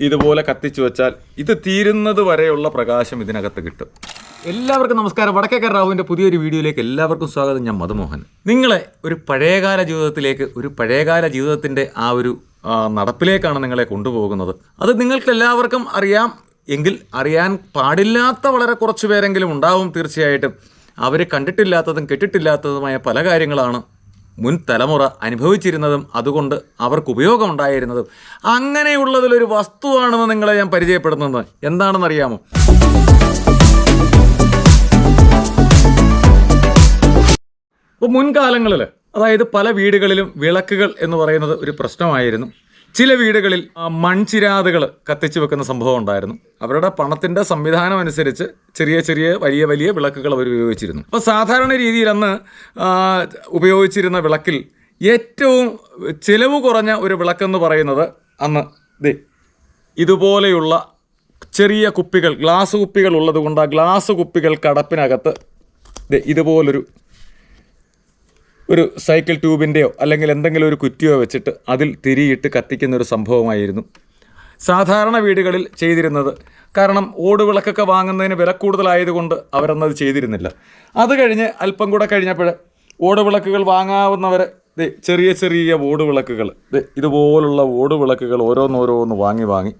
ഇതുപോലെ കത്തിച്ചു വെച്ചാൽ ഇത് തീരുന്നത് വരെയുള്ള പ്രകാശം ഇതിനകത്ത് കിട്ടും. എല്ലാവർക്കും നമസ്കാരം. വടക്കേക്കർ റാവുവിന്റെ പുതിയൊരു വീഡിയോയിലേക്ക് എല്ലാവർക്കും സ്വാഗതം. ഞാൻ മധുമോഹൻ. നിങ്ങളെ ഒരു പഴയകാല ജീവിതത്തിലേക്ക് ഒരു പഴയകാല ജീവിതത്തിന്റെ ആ ഒരു നടപ്പിലേക്കാണ് നിങ്ങളെ കൊണ്ടുപോകുന്നത്. അത് നിങ്ങൾക്ക് എല്ലാവർക്കും അറിയാം. എങ്കിൽ അറിയാൻ പാടില്ലാത്ത വളരെ കുറച്ച് പേരെങ്കിലും ഉണ്ടാവും തീർച്ചയായിട്ടും. അവർ കണ്ടിട്ടില്ലാത്തതും കേട്ടിട്ടില്ലാത്തതുമായ പല കാര്യങ്ങളാണ് മുൻ തലമുറ അനുഭവിച്ചിരുന്നതും അതുകൊണ്ട് അവർക്ക് ഉപയോഗമുണ്ടായിരുന്നതും. അങ്ങനെയുള്ളതിലൊരു വസ്തുവാണെന്ന് നിങ്ങളെ ഞാൻ പരിചയപ്പെടുന്നത് എന്താണെന്നറിയാമോ? ഇപ്പോൾ മുൻകാലങ്ങളിൽ അതായത് പല വീടുകളിലും വിളക്കുകൾ എന്ന് പറയുന്നത് ഒരു പ്രശ്നമായിരുന്നു. ചില വീടുകളിൽ മൺചിരാതുകൾ കത്തിച്ചു വെക്കുന്ന സംഭവം ഉണ്ടായിരുന്നു. അവരുടെ പണത്തിന്റെ സംവിധാനം അനുസരിച്ച് ചെറിയ ചെറിയ വലിയ വലിയ വിളക്കുകൾ അവർ ഉപയോഗിച്ചിരുന്നു. അപ്പോൾ സാധാരണ രീതിയിൽ അന്ന് ഉപയോഗിച്ചിരുന്ന വിളക്കിൽ ഏറ്റവും ചിലവ് കുറഞ്ഞ ഒരു വിളക്കെന്ന് പറയുന്നത് അന്ന് ദേ ഇതുപോലെയുള്ള ചെറിയ കുപ്പികൾ ഗ്ലാസ് കുപ്പികൾ ഉള്ളത് കൊണ്ട് ആ ഗ്ലാസ് കുപ്പികൾ കടപ്പിനകത്ത് ഇതുപോലൊരു ഒരു സൈക്കിൾ ട്യൂബിന്റെയോ അല്ലെങ്കിൽ എന്തെങ്കിലും ഒരു കുറ്റിയോ വെച്ചിട്ട് അതിൽ തിരിയിട്ട് കത്തിക്കുന്ന ഒരു സംഭവമായിരുന്നു. സാധാരണ വീടുകളിൽ ചെയ്തിരുന്നത് കാരണം ഓട് വിളക്കൊക്കെ വാങ്ങുന്നതിന് വില കൂടുതലായതുകൊണ്ട് അവരന്നത് ചെയ്തിരുന്നില്ല. അത് കഴിഞ്ഞ് അല്പം കൂടെ കഴിഞ്ഞപ്പോൾ ഓട് വിളക്കുകൾ വാങ്ങാവുന്നവർ ചെറിയ ചെറിയ ഓട് വിളക്കുകൾ ഇതുപോലുള്ള ഓട് വിളക്കുകൾ ഓരോന്നോരോന്ന് വാങ്ങി വാങ്ങി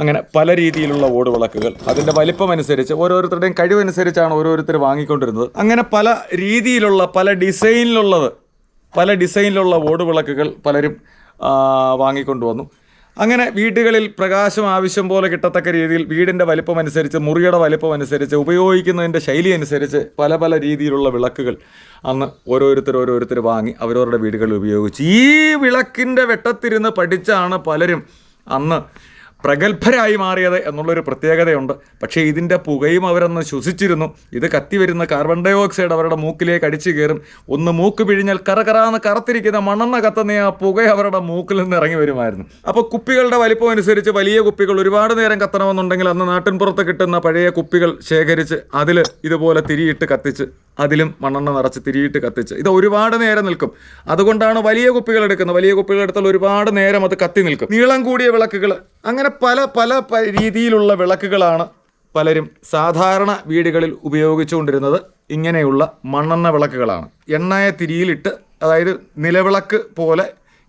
അങ്ങനെ പല രീതിയിലുള്ള ഓട് വിളക്കുകൾ അതിന്റെ വലിപ്പം അനുസരിച്ച് ഓരോരുത്തരുടെയും കഴിവനുസരിച്ചാണ് ഓരോരുത്തർ വാങ്ങിക്കൊണ്ടിരുന്നത്. അങ്ങനെ പല രീതിയിലുള്ള പല ഡിസൈനിലുള്ളത് പല ഡിസൈനിലുള്ള ഓട് വിളക്കുകൾ പലരും വാങ്ങിക്കൊണ്ടുവന്നു. അങ്ങനെ വീടുകളിൽ പ്രകാശം ആവശ്യം പോലെ കിട്ടത്തക്ക രീതിയിൽ വീടിന്റെ വലിപ്പം അനുസരിച്ച് മുറിയുടെ വലിപ്പം അനുസരിച്ച് ഉപയോഗിക്കുന്നതിന്റെ ശൈലി അനുസരിച്ച് പല പല രീതിയിലുള്ള വിളക്കുകൾ അന്ന് ഓരോരുത്തർ ഓരോരുത്തർ വാങ്ങി അവരവരുടെ വീടുകളിൽ ഉപയോഗിച്ചു. ഈ വിളക്കിന്റെ വെട്ടത്തിരുന്ന് പഠിച്ചാണ് പലരും അന്ന് പ്രഗത്ഭരായി മാറിയത് എന്നുള്ളൊരു പ്രത്യേകതയുണ്ട്. പക്ഷേ ഇതിന്റെ പുകയും അവരന്ന് ശ്വസിച്ചിരുന്നു. ഇത് കത്തി വരുന്ന കാർബൺ ഡൈ ഓക്സൈഡ് അവരുടെ മൂക്കിലേക്ക് അടിച്ചു കയറും. ഒന്ന് മൂക്ക് പിഴിഞ്ഞാൽ കറകറാന്ന് കറുത്തിരിക്കുന്ന മണ്ണെണ്ണ കത്തുന്ന ആ പുക അവരുടെ മൂക്കിൽ നിന്ന് ഇറങ്ങി വരുമായിരുന്നു. അപ്പോൾ കുപ്പികളുടെ വലിപ്പം അനുസരിച്ച് വലിയ കുപ്പികൾ ഒരുപാട് നേരം കത്തണമെന്നുണ്ടെങ്കിൽ അന്ന് നാട്ടിൻപുറത്ത് കിട്ടുന്ന പഴയ കുപ്പികൾ ശേഖരിച്ച് അതിൽ ഇതുപോലെ തിരിയിട്ട് കത്തിച്ച് അതിലും മണ്ണെണ്ണ നിറച്ച് തിരിയിട്ട് കത്തിച്ച്. ഇത് ഒരുപാട് നേരം നിൽക്കും. അതുകൊണ്ടാണ് വലിയ കുപ്പികൾ എടുക്കുന്നത്. വലിയ കുപ്പികൾ എടുത്താൽ ഒരുപാട് നേരം അത് കത്തി നിൽക്കും. നീളം കൂടിയ വിളക്കുകൾ അങ്ങനെ പല പല രീതിയിലുള്ള വിളക്കുകളാണ് പലരും സാധാരണ വീടുകളിൽ ഉപയോഗിച്ചുകൊണ്ടിരുന്നത്. ഇങ്ങനെയുള്ള മണ്ണെണ്ണ വിളക്കുകളാണ്. എണ്ണയെ തിരിയിലിട്ട് അതായത് നിലവിളക്ക് പോലെ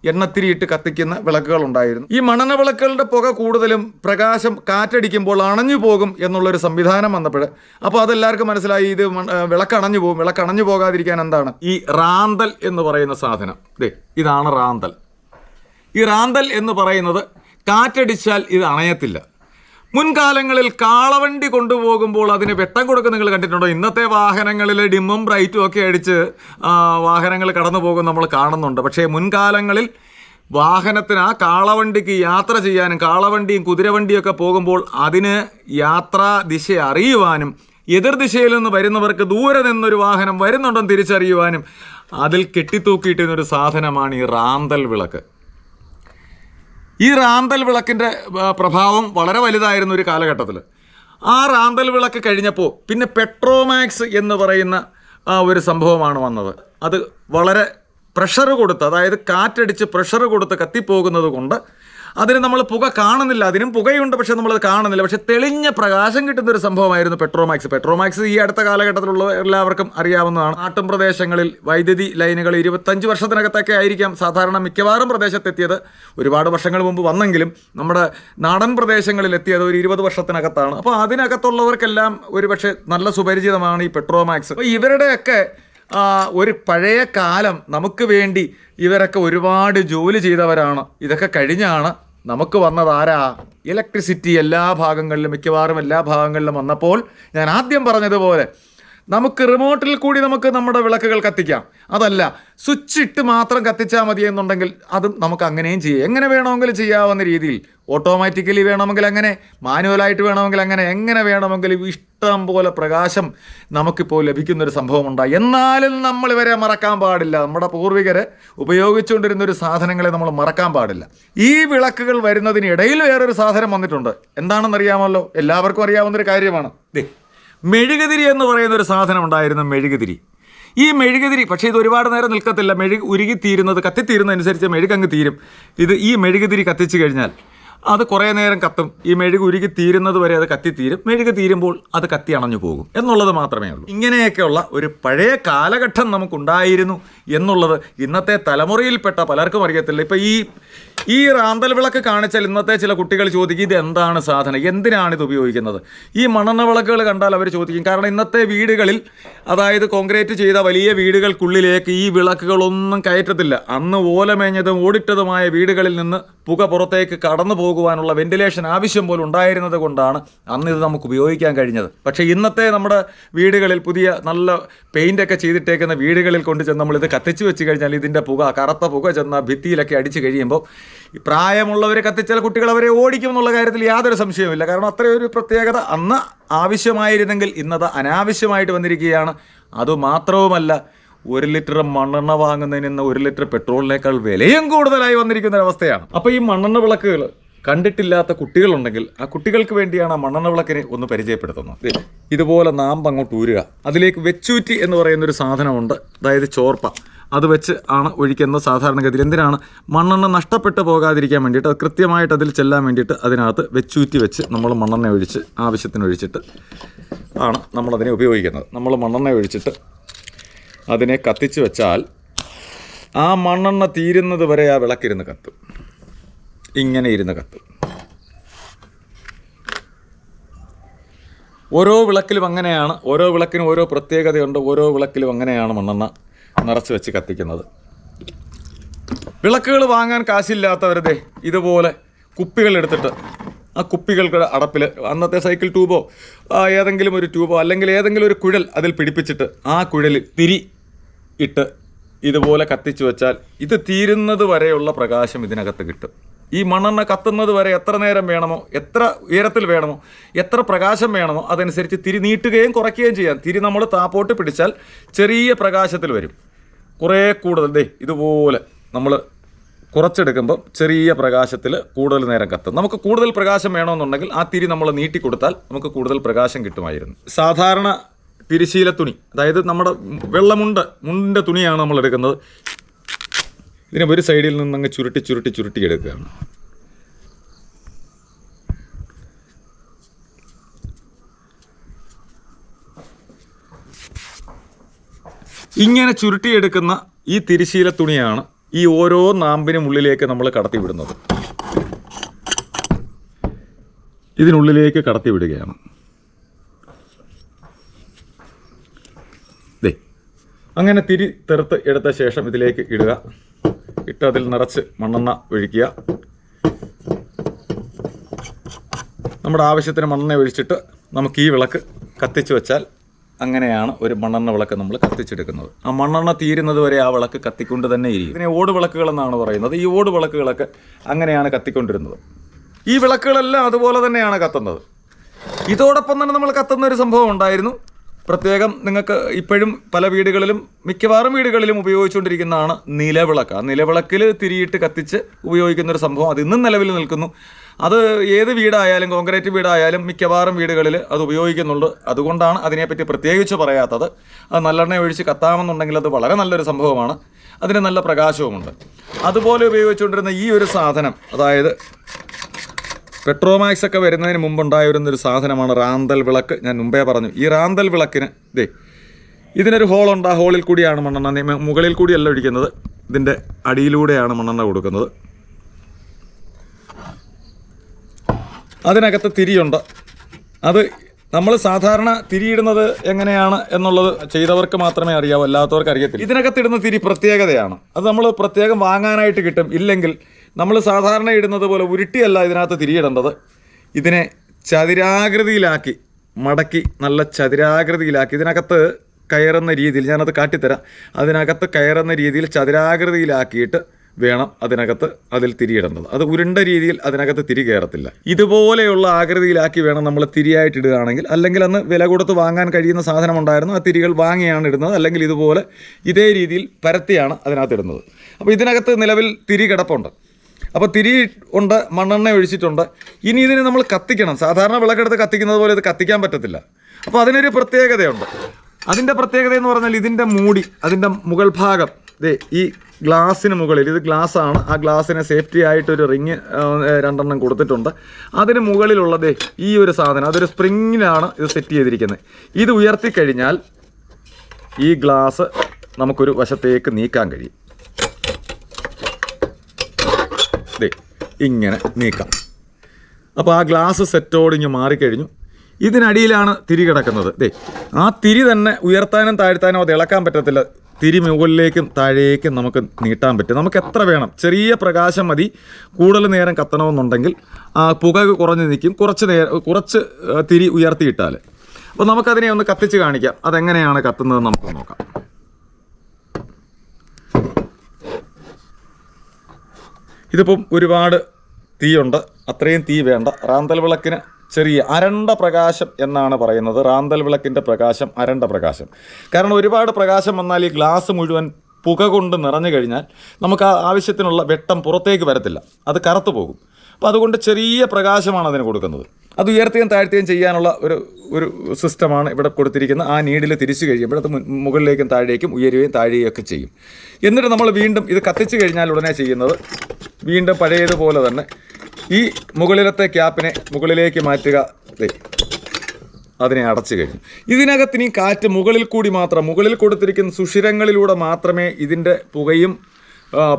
എണ്ണത്തിരിയിട്ട് കത്തിക്കുന്ന വിളക്കുകൾ ഉണ്ടായിരുന്നു ഈ മണന വിളക്കുകളുടെ പുക കൂടുതലും പ്രകാശം കാറ്റടിക്കുമ്പോൾ അണഞ്ഞു പോകും എന്നുള്ളൊരു സംവിധാനം വന്നപ്പോൾ അപ്പോൾ അതെല്ലാവർക്കും മനസ്സിലായി ഇത് വിളക്ക് അണഞ്ഞു പോകും. വിളക്ക് അണഞ്ഞു പോകാതിരിക്കാൻ എന്താണ്? ഈ റാന്തൽ എന്ന് പറയുന്ന സാധനം. ദേ ഇതാണ് റാന്തൽ. ഈ റാന്തൽ എന്ന് പറയുന്നത് കാറ്റടിച്ചാൽ ഇത് അണയത്തില്ല. മുൻകാലങ്ങളിൽ കാളവണ്ടി കൊണ്ടുപോകുമ്പോൾ അതിന് വെട്ടം കൊടുക്കുന്ന നിങ്ങൾ കണ്ടിട്ടുണ്ടോ? ഇന്നത്തെ വാഹനങ്ങളിൽ ഡിമ്മും ബ്രൈറ്റും ഒക്കെ അടിച്ച് വാഹനങ്ങൾ കടന്നു പോകും നമ്മൾ കാണുന്നുണ്ട്. പക്ഷേ മുൻകാലങ്ങളിൽ വാഹനത്തിന് ആ കാളവണ്ടിക്ക് യാത്ര ചെയ്യാനും കാളവണ്ടിയും കുതിരവണ്ടിയൊക്കെ പോകുമ്പോൾ അതിന് യാത്രാ ദിശ അറിയുവാനും എതിർ ദിശയിൽ നിന്ന് വരുന്നവർക്ക് ദൂരെ നിന്നൊരു വാഹനം വരുന്നുണ്ടെന്ന് തിരിച്ചറിയുവാനും അതിൽ കെട്ടിത്തൂക്കിയിട്ടിരുന്നൊരു സാധനമാണ് ഈ റാന്തൽ വിളക്ക്. ഈ റാന്തൽ വിളക്കിന്റെ പ്രഭാവം വളരെ വലുതായിരുന്ന ഒരു കാലഘട്ടത്തിൽ. ആ റാന്തൽ വിളക്ക് കഴിഞ്ഞപ്പോൾ പിന്നെ പെട്രോമാക്സ് എന്ന് പറയുന്ന ആ ഒരു സംഭവമാണ് വന്നത്. അത് വളരെ പ്രഷർ കൊടുത്ത് അതായത് കാറ്റടിച്ച് പ്രഷർ കൊടുത്ത് കത്തിപ്പോകുന്നത് കൊണ്ട് അതിന് നമ്മൾ പുക കാണുന്നില്ല. അതിനും പുകയുണ്ട് പക്ഷെ നമ്മളത് കാണുന്നില്ല. പക്ഷെ തെളിഞ്ഞ പ്രകാശം കിട്ടുന്ന ഒരു സംഭവമായിരുന്നു പെട്രോമാക്സ്. പെട്രോമാക്സ് ഈ അടുത്ത കാലഘട്ടത്തിലുള്ള എല്ലാവർക്കും അറിയാവുന്നതാണ്. നാട്ടും പ്രദേശങ്ങളിൽ വൈദ്യുതി ലൈനുകൾ ഇരുപത്തഞ്ച് വർഷത്തിനകത്തൊക്കെ ആയിരിക്കാം സാധാരണ മിക്കവാറും പ്രദേശത്തെത്തിയത്. ഒരുപാട് വർഷങ്ങൾ മുമ്പ് വന്നെങ്കിലും നമ്മുടെ നാടൻ പ്രദേശങ്ങളിൽ എത്തിയത് ഒരു ഇരുപത് വർഷത്തിനകത്താണ്. അപ്പോൾ അതിനകത്തുള്ളവർക്കെല്ലാം ഒരുപക്ഷെ നല്ല സുപരിചിതമാണ് ഈ പെട്രോമാക്സ്. അപ്പോൾ ഇവരുടെയൊക്കെ ഒരു പഴയ കാലം നമുക്ക് വേണ്ടി ഇവരൊക്കെ ഒരുപാട് ജോലി ചെയ്തവരാണ്. ഇതൊക്കെ കഴിഞ്ഞാണ് നമുക്ക് വന്നത് ആരാ ഇലക്ട്രിസിറ്റി എല്ലാ ഭാഗങ്ങളിലും മിക്കവാറും എല്ലാ ഭാഗങ്ങളിലും വന്നപ്പോൾ ഞാൻ ആദ്യം പറഞ്ഞതുപോലെ നമുക്ക് റിമോട്ടിൽ കൂടി നമുക്ക് നമ്മുടെ വിളക്കുകൾ കത്തിക്കാം. അതല്ല സ്വിച്ച് ഇട്ട് മാത്രം കത്തിച്ചാൽ മതി എന്നുണ്ടെങ്കിൽ അത് നമുക്ക് അങ്ങനെയും ചെയ്യാം. എങ്ങനെ വേണമെങ്കിലും ചെയ്യാവുന്ന രീതിയിൽ. ഓട്ടോമാറ്റിക്കലി വേണമെങ്കിൽ അങ്ങനെ മാനുവലായിട്ട് വേണമെങ്കിൽ അങ്ങനെ എങ്ങനെ വേണമെങ്കിലും ഇഷ്ടം പോലെ പ്രകാശം നമുക്കിപ്പോൾ ലഭിക്കുന്നൊരു സംഭവമുണ്ടായി. എന്നാലും നമ്മൾ ഇവരെ മറക്കാൻ പാടില്ല. നമ്മുടെ പൂർവികർ ഉപയോഗിച്ചുകൊണ്ടിരുന്ന ഒരു സാധനങ്ങളെ നമ്മൾ മറക്കാൻ പാടില്ല. ഈ വിളക്കുകൾ വരുന്നതിനിടയിൽ വേറൊരു സാധനം വന്നിട്ടുണ്ട്. എന്താണെന്നറിയാമല്ലോ? എല്ലാവർക്കും അറിയാവുന്നൊരു കാര്യമാണ്. ദേ മെഴുകുതിരി എന്ന് പറയുന്ന ഒരു സാധനം ഉണ്ടായിരുന്നു മെഴുകുതിരി. ഈ മെഴുകുതിരി പക്ഷേ ഇത് ഒരുപാട് നേരം നിൽക്കത്തില്ല. മെഴുക് ഉരുകിത്തീരുന്നത് കത്തിത്തീരുന്നതനുസരിച്ച് മെഴുകങ്ങ് തീരും. ഇത് ഈ മെഴുകുതിരി കത്തിച്ചു കഴിഞ്ഞാൽ അത് കുറേ നേരം കത്തും. ഈ മെഴുക് ഉരുകി തീരുന്നത് വരെ അത് കത്തി തീരും. മെഴുക് തീരുമ്പോൾ അത് കത്തി അണഞ്ഞു പോകും. എന്നുള്ളത് മാത്രമേ ഉള്ളൂ. ഇങ്ങനെയൊക്കെയുള്ള ഒരു പഴയ കാലഘട്ടം നമുക്കുണ്ടായിരുന്നു എന്നുള്ളത് ഇന്നത്തെ തലമുറയിൽപ്പെട്ട പലർക്കും അറിയത്തില്ല. ഇപ്പം ഈ ഈ റാന്തൽ വിളക്ക് കാണിച്ചാൽ ഇന്നത്തെ ചില കുട്ടികൾ ചോദിക്കും ഇത് എന്താണ് സാധനം? എന്തിനാണ് ഇത് ഉപയോഗിക്കുന്നത്? ഈ മണ്ണെണ്ണ വിളക്കുകൾ കണ്ടാൽ അവർ ചോദിക്കും. കാരണം ഇന്നത്തെ വീടുകളിൽ അതായത് കോൺക്രീറ്റ് ചെയ്ത വലിയ വീടുകൾക്കുള്ളിലേക്ക് ഈ വിളക്കുകളൊന്നും കയറ്റത്തില്ല. അന്ന് ഓലമേഞ്ഞതും ഓടിട്ടതുമായ വീടുകളിൽ നിന്ന് പുക പുറത്തേക്ക് കടന്നു പോകുവാനുള്ള വെന്റിലേഷൻ ആവശ്യം പോലും ഉണ്ടായിരുന്നത് കൊണ്ടാണ് അന്ന് ഇത് നമുക്ക് ഉപയോഗിക്കാൻ കഴിഞ്ഞത്. പക്ഷേ ഇന്നത്തെ നമ്മുടെ വീടുകളിൽ പുതിയ നല്ല പെയിന്റൊക്കെ ചെയ്തിട്ടേക്കുന്ന വീടുകളിൽ കൊണ്ട് ചെന്ന് നമ്മളിത് കത്തിച്ച് വെച്ച് കഴിഞ്ഞാൽ ഇതിന്റെ പുക കറുത്ത പുക ചെന്ന ഭിത്തിയിലൊക്കെ അടിച്ച് കഴിയുമ്പോൾ പ്രായമുള്ളവർ കത്തിച്ചാൽ കുട്ടികൾ അവരെ ഓടിക്കും എന്നുള്ള കാര്യത്തിൽ യാതൊരു സംശയവുമില്ല. കാരണം അത്രയൊരു പ്രത്യേകത അന്ന് ആവശ്യമായിരുന്നെങ്കിൽ ഇന്നത് അനാവശ്യമായിട്ട് വന്നിരിക്കുകയാണ്. അതുമാത്രവുമല്ല ഒരു ലിറ്റർ മണ്ണെണ്ണ വാങ്ങുന്നതിന് ഇന്ന് ഒരു ലിറ്റർ പെട്രോളിനേക്കാൾ വിലയും കൂടുതലായി വന്നിരിക്കുന്ന ഒരവസ്ഥയാണ് അപ്പോൾ ഈ മണ്ണെണ്ണ വിളക്കുകൾ കണ്ടിട്ടില്ലാത്ത കുട്ടികളുണ്ടെങ്കിൽ ആ കുട്ടികൾക്ക് വേണ്ടിയാണ് ആ മണ്ണെണ്ണ വിളക്കിനെ ഒന്ന് പരിചയപ്പെടുത്തുന്നത്. ഇതുപോലെ നാമ്പ് അങ്ങോട്ട് ഊരുക. അതിലേക്ക് വെച്ചൂറ്റി എന്ന് പറയുന്ന ഒരു സാധനമുണ്ട്. അതായത് ചോർപ്പ. അത് വെച്ച് ആണ് ഒഴിക്കുന്നത് സാധാരണഗതിയിൽ എന്തിനാണ്? മണ്ണെണ്ണ നഷ്ടപ്പെട്ടു പോകാതിരിക്കാൻ വേണ്ടിയിട്ട് അത് കൃത്യമായിട്ട് അതിൽ ചെല്ലാൻ വേണ്ടിയിട്ട് അതിനകത്ത് വെച്ചൂറ്റി വെച്ച് നമ്മൾ മണ്ണെണ്ണ ഒഴിച്ച് ആവശ്യത്തിന് ഒഴിച്ചിട്ട് ആണ് നമ്മളതിനെ ഉപയോഗിക്കുന്നത്. നമ്മൾ മണ്ണെണ്ണ ഒഴിച്ചിട്ട് അതിനെ കത്തിച്ച് വെച്ചാൽ ആ മണ്ണെണ്ണ തീരുന്നത് വരെ ആ വിളക്കിരുന്ന് കത്തും. ഇങ്ങനെ ഇരുന്ന് കത്തും. ഓരോ വിളക്കിലും അങ്ങനെയാണ് ഓരോ വിളക്കിനും ഓരോ പ്രത്യേകതയുണ്ട് ഓരോ വിളക്കിലും അങ്ങനെയാണ് മണ്ണെണ്ണ നിറച്ച് വെച്ച് കത്തിക്കുന്നത്. വിളക്കുകൾ വാങ്ങാൻ കാശില്ലാത്തവരതേ ഇതുപോലെ കുപ്പികൾ എടുത്തിട്ട് ആ കുപ്പികൾക്ക് അടപ്പിൽ അന്നത്തെ സൈക്കിൾ ട്യൂബോ ഏതെങ്കിലും ഒരു ട്യൂബോ അല്ലെങ്കിൽ ഏതെങ്കിലും ഒരു കുഴൽ അതിൽ പിടിപ്പിച്ചിട്ട് ആ കുഴലിൽ തിരി ഇട്ട് ഇതുപോലെ കത്തിച്ചു വെച്ചാൽ ഇത് തീരുന്നത് വരെയുള്ള പ്രകാശം ഇതിനകത്ത് കിട്ടും. ഈ മണ്ണെണ്ണ കത്തുന്നത് വരെ എത്ര നേരം വേണമോ എത്ര ഉയരത്തിൽ വേണമോ എത്ര പ്രകാശം വേണമോ അതനുസരിച്ച് തിരി നീട്ടുകയും കുറയ്ക്കുകയും ചെയ്യാം. തിരി നമ്മൾ താപ്പോട്ട് പിടിച്ചാൽ ചെറിയ പ്രകാശത്തിൽ വരും. കുറേ കൂടുതൽ ദേ ഇതുപോലെ നമ്മൾ കുറച്ചെടുക്കുമ്പോൾ ചെറിയ പ്രകാശത്തിൽ കൂടുതൽ നേരം കത്തും. നമുക്ക് കൂടുതൽ പ്രകാശം വേണമെന്നുണ്ടെങ്കിൽ ആ തിരി നമ്മൾ നീട്ടി കൊടുത്താൽ നമുക്ക് കൂടുതൽ പ്രകാശം കിട്ടുമായിരുന്നു. സാധാരണ തിരിശീല തുണി അതായത് നമ്മുടെ വെള്ളമുണ്ട് മുണ്ടിന്റെ തുണിയാണ് നമ്മൾ എടുക്കുന്നത്. ഇതിനെ ഒരു സൈഡിൽ നിന്ന് അങ്ങ് ചുരുട്ടി ചുരുട്ടി ചുരുട്ടി എടുക്കുകയാണ്. ഇങ്ങനെ ചുരുട്ടിയെടുക്കുന്ന ഈ തിരിശീല തുണിയാണ് ഈ ഓരോ നാമ്പിനും ഉള്ളിലേക്ക് നമ്മൾ കടത്തി വിടുന്നത് ഇതിനുള്ളിലേക്ക് കടത്തി വിടുകയാണ് ദേ അങ്ങനെ തിരി തെറുത്ത് എടുത്ത ശേഷം ഇതിലേക്ക് ഇടുക. ഇട്ട് അതിൽ നിറച്ച് മണ്ണെണ്ണ ഒഴിക്കുക. നമ്മുടെ ആവശ്യത്തിന് മണ്ണെണ്ണ ഒഴിച്ചിട്ട് നമുക്ക് ഈ വിളക്ക് കത്തിച്ചു വെച്ചാൽ അങ്ങനെയാണ് ഒരു മണ്ണെണ്ണ വിളക്ക് നമ്മൾ കത്തിച്ചെടുക്കുന്നത്. ആ മണ്ണെണ്ണ തീരുന്നത് വരെ ആ വിളക്ക് കത്തിക്കൊണ്ട് തന്നെ ഇരിക്കും. ഇതിനെ ഓട് വിളക്കുകൾ എന്നാണ് പറയുന്നത്. ഈ ഓട് വിളക്കുകളൊക്കെ അങ്ങനെയാണ് കത്തിക്കൊണ്ടിരുന്നത്. ഈ വിളക്കുകളെല്ലാം അതുപോലെ തന്നെയാണ് കത്തുന്നത്. ഇതോടൊപ്പം തന്നെ നമ്മൾ കത്തുന്ന ഒരു സംഭവം ഉണ്ടായിരുന്നു. പ്രത്യേകം നിങ്ങൾക്ക് ഇപ്പോഴും പല വീടുകളിലും മിക്കവാറും വീടുകളിലും ഉപയോഗിച്ചുകൊണ്ടിരിക്കുന്നതാണ് നിലവിളക്ക്. ആ നിലവിളക്കിൽ തിരിയിട്ട് കത്തിച്ച് ഉപയോഗിക്കുന്ന ഒരു സംഭവം അത് ഇന്നും നിലവിൽ നിൽക്കുന്നു. അത് ഏത് വീടായാലും കോൺക്രീറ്റ് വീടായാലും മിക്കവാറും വീടുകളിൽ അത് ഉപയോഗിക്കുന്നുണ്ട്. അതുകൊണ്ടാണ് അതിനെപ്പറ്റി പ്രത്യേകിച്ച് പറയാത്തത്. അത് നല്ലെണ്ണ ഒഴിച്ച് കത്താമെന്നുണ്ടെങ്കിൽ അത് വളരെ നല്ലൊരു സംഭവമാണ്. അതിന് നല്ല പ്രകാശവുമുണ്ട്. അതുപോലെ ഉപയോഗിച്ചുകൊണ്ടിരുന്ന ഈ ഒരു സാധനം അതായത് പെട്രോമാക്സ് ഒക്കെ വരുന്നതിന് മുമ്പുണ്ടായിരുന്ന ഒരു സാധനമാണ് റാന്തൽ വിളക്ക്. ഞാൻ മുമ്പേ പറഞ്ഞു. ഈ റാന്തൽ വിളക്കിന് ഇതേ ഇതിനൊരു ഹോളുണ്ട് ആ ഹോളിൽ കൂടിയാണ് മണ്ണെണ്ണ. മുകളിൽ കൂടിയല്ല ഒഴിക്കുന്നത്. ഇതിന്റെ അടിയിലൂടെയാണ് മണ്ണെണ്ണ കൊടുക്കുന്നത്. അതിനകത്ത് തിരിയുണ്ട്. അത് നമ്മൾ സാധാരണ തിരിയിടുന്നത് എങ്ങനെയാണ് എന്നുള്ളത് ചെയ്തവർക്ക് മാത്രമേ അറിയാവൂ. അല്ലാത്തവർക്ക് അറിയത്തില്ല. ഇതിനകത്തിടുന്ന തിരി പ്രത്യേകതയാണ്. അത് നമ്മൾ പ്രത്യേകം വാങ്ങാനായിട്ട് കിട്ടും. ഇല്ലെങ്കിൽ നമ്മൾ സാധാരണ ഇടുന്നത് പോലെ ഉരുട്ടിയല്ല ഇതിനകത്ത് തിരിയിടേണ്ടത്. ഇതിനെ ചതുരാകൃതിയിലാക്കി മടക്കി നല്ല ചതുരാകൃതിയിലാക്കി ഇതിനകത്ത് കയറുന്ന രീതിയിൽ ഞാനത് കാട്ടിത്തരാം. അതിനകത്ത് കയറുന്ന രീതിയിൽ ചതുരാകൃതിയിലാക്കിയിട്ട് വേണം അതിനകത്ത് അതിൽ തിരിയിടേണ്ടത്. അത് ഉരുണ്ട രീതിയിൽ അതിനകത്ത് തിരി കയറത്തില്ല. ഇതുപോലെയുള്ള ആകൃതിയിലാക്കി വേണം നമ്മൾ തിരിയായിട്ട് ഇടുകയാണെങ്കിൽ അല്ലെങ്കിൽ അന്ന് വില കൊടുത്ത് വാങ്ങാൻ കഴിയുന്ന സാധനം ഉണ്ടായിരുന്നു ആ തിരികൾ വാങ്ങിയാണ് ഇടുന്നത് അല്ലെങ്കിൽ ഇതുപോലെ ഇതേ രീതിയിൽ പരത്തിയാണ് അതിനകത്ത് ഇടുന്നത്. അപ്പോൾ ഇതിനകത്ത് നിലവിൽ തിരി കിടപ്പുണ്ട്. അപ്പോൾ തിരി ഉണ്ട് മണ്ണെണ്ണ ഒഴിച്ചിട്ടുണ്ട്. ഇനി ഇതിനെ നമ്മൾ കത്തിക്കണം. സാധാരണ വിളക്കെടുത്ത് കത്തിക്കുന്നത് പോലെ ഇത് കത്തിക്കാൻ പറ്റത്തില്ല. അപ്പോൾ അതിനൊരു പ്രത്യേകതയുണ്ട്. അതിന്റെ പ്രത്യേകത എന്ന് പറഞ്ഞാൽ ഇതിന്റെ മൂടി അതിന്റെ മുകൾ ഭാഗം ദേ ഈ ഗ്ലാസ്സിന് മുകളിൽ ഇത് ഗ്ലാസ് ആണ് ആ ഗ്ലാസ്സിന് സേഫ്റ്റി ആയിട്ട് ഒരു റിങ് രണ്ടെണ്ണം കൊടുത്തിട്ടുണ്ട്. അതിന് മുകളിലുള്ളത് ഈ ഒരു സാധനം അതൊരു സ്പ്രിങ്ങിലാണ് ഇത് സെറ്റ് ചെയ്തിരിക്കുന്നത്. ഇത് ഉയർത്തി കഴിഞ്ഞാൽ ഈ ഗ്ലാസ് നമുക്കൊരു വശത്തേക്ക് നീക്കാൻ കഴിയും. ദേ ഇങ്ങനെ നീക്കാം. അപ്പോൾ ആ ഗ്ലാസ് സെറ്റോട് ഇങ്ങ് മാറിക്കഴിഞ്ഞു. ഇതിനടിയിലാണ് തിരി കിടക്കുന്നത്. ദേ ആ തിരി തന്നെ ഉയർത്താനും താഴ്ത്താനും അത് ഇളക്കാൻ പറ്റത്തില്ല. തിരി മുകളിലേക്കും താഴേക്കും നമുക്ക് നീട്ടാൻ പറ്റും. നമുക്ക് എത്ര വേണം? ചെറിയ പ്രകാശം മതി. കൂടുതൽ നേരം കത്തണമെന്നുണ്ടെങ്കിൽ ആ പുക കുറഞ്ഞ് നിൽക്കും. കുറച്ച് നേരം കുറച്ച് തിരി ഉയർത്തിയിട്ടാൽ അപ്പോൾ നമുക്കതിനെ ഒന്ന് കത്തിച്ച് കാണിക്കാം. അതെങ്ങനെയാണ് കത്തുന്നത് നമുക്ക് നോക്കാം. ഇതിപ്പം ഒരുപാട് തീയുണ്ട്. അത്രയും തീ വേണ്ട. റാന്തൽ വിളക്കിന് ചെറിയ അരണ്ട പ്രകാശം എന്നാണ് പറയുന്നത്. റാന്തൽ വിളക്കിന്റെ പ്രകാശം അരണ്ട പ്രകാശം. കാരണം ഒരുപാട് പ്രകാശം വന്നാൽ ഈ ഗ്ലാസ് മുഴുവൻ പുക കൊണ്ട് നിറഞ്ഞു കഴിഞ്ഞാൽ നമുക്ക് ആ ആവശ്യത്തിനുള്ള വെട്ടം പുറത്തേക്ക് വരത്തില്ല. അത് കറുത്തു പോകും. അപ്പോൾ അതുകൊണ്ട് ചെറിയ പ്രകാശമാണ് അതിന് കൊടുക്കുന്നത്. അത് ഉയർത്തുകയും താഴ്ത്തുകയും ചെയ്യാനുള്ള ഒരു ഒരു സിസ്റ്റമാണ് ഇവിടെ കൊടുത്തിരിക്കുന്നത്. ആ നീഡിൽ തിരിച്ചു കഴിയുമ്പോൾ അത് മുകളിലേക്കും താഴേക്കും ഉയരുകയും താഴുകയും ഒക്കെ ചെയ്യും. എന്നിട്ട് നമ്മൾ വീണ്ടും ഇത് കത്തിച്ചു കഴിഞ്ഞാൽ ഉടനെ ചെയ്യുന്നത് വീണ്ടും പഴയതുപോലെ തന്നെ ഈ മുകളിലത്തെ ക്യാപ്പിനെ മുകളിലേക്ക് മാറ്റുക. അതിനെ അടച്ചു കഴിഞ്ഞു. ഇതിനകത്ത് കാറ്റ് മുകളിൽ കൂടി മാത്രം മുകളിൽ കൊടുത്തിരിക്കുന്ന സുഷിരങ്ങളിലൂടെ മാത്രമേ ഇതിന്റെ പുകയും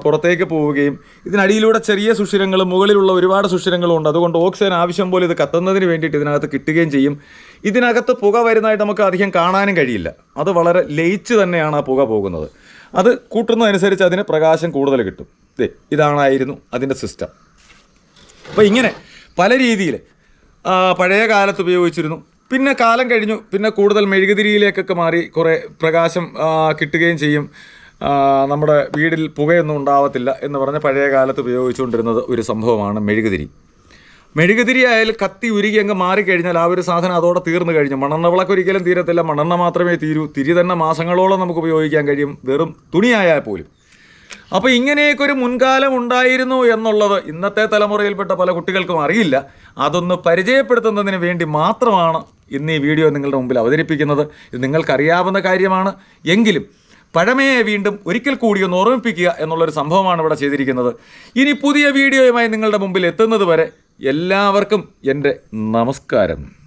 പുറത്തേക്ക് പോവുകയും ഇതിനടിയിലൂടെ ചെറിയ സുഷിരങ്ങളും മുകളിലുള്ള ഒരുപാട് സുഷിരങ്ങളും ഉണ്ട്. അതുകൊണ്ട് ഓക്സിജൻ ആവശ്യം പോലെ ഇത് കത്തുന്നതിന് വേണ്ടിയിട്ട് ഇതിനകത്ത് കിട്ടുകയും ചെയ്യും. ഇതിനകത്ത് പുക വരുന്നതായിട്ട് നമുക്ക് അധികം കാണാനും കഴിയില്ല. അത് വളരെ ലയിച്ച് തന്നെയാണ് ആ പുക പോകുന്നത്. അത് കൂട്ടുന്നതനുസരിച്ച് അതിന് പ്രകാശം കൂടുതൽ കിട്ടും. ഇതാണായിരുന്നു അതിന്റെ സിസ്റ്റം. അപ്പോൾ ഇങ്ങനെ പല രീതിയിൽ പഴയ കാലത്ത് ഉപയോഗിച്ചിരുന്നു. പിന്നെ കാലം കഴിഞ്ഞു. പിന്നെ കൂടുതൽ മെഴുകുതിരിയിലേക്കൊക്കെ മാറി കുറേ പ്രകാശം കിട്ടുകയും ചെയ്യും. നമ്മുടെ വീടിൽ പുകയൊന്നും ഉണ്ടാവത്തില്ല എന്ന് പറഞ്ഞ് പഴയ കാലത്ത് ഉപയോഗിച്ചുകൊണ്ടിരുന്നത് ഒരു സംഭവമാണ് മെഴുകുതിരി. മെഴുകുതിരി ആയാലും കത്തി ഉരുകി അങ്ങ് മാറിക്കഴിഞ്ഞാൽ ആ ഒരു സാധനം അതോടെ തീർന്നു കഴിഞ്ഞു. മണ്ണെണ്ണ വിളക്ക് ഒരിക്കലും തീരത്തില്ല. മണ്ണെണ്ണ മാത്രമേ തീരൂ. തിരി തന്നെ മാസങ്ങളോളം നമുക്ക് ഉപയോഗിക്കാൻ കഴിയും. വെറും തുണിയായാൽ പോലും. അപ്പോൾ ഇങ്ങനെയൊക്കെ ഒരു മുൻകാലം ഉണ്ടായിരുന്നു എന്നുള്ളത് ഇന്നത്തെ തലമുറയിൽപ്പെട്ട പല കുട്ടികൾക്കും അറിയില്ല. അതൊന്ന് പരിചയപ്പെടുത്തുന്നതിന് വേണ്ടി മാത്രമാണ് ഇന്ന് ഈ വീഡിയോ നിങ്ങളുടെ മുമ്പിൽ അവതരിപ്പിക്കുന്നത്. ഇത് നിങ്ങൾക്കറിയാവുന്ന കാര്യമാണ്. എങ്കിലും പഴമയെ വീണ്ടും ഒരിക്കൽ കൂടി ഒന്ന് ഓർമ്മിപ്പിക്കുക എന്നുള്ളൊരു സംഭവമാണ് ഇവിടെ ചെയ്തിരിക്കുന്നത്. ഇനി പുതിയ വീഡിയോയുമായി നിങ്ങളുടെ മുമ്പിൽ എത്തുന്നത് വരെ എല്ലാവർക്കും എന്റെ നമസ്കാരം.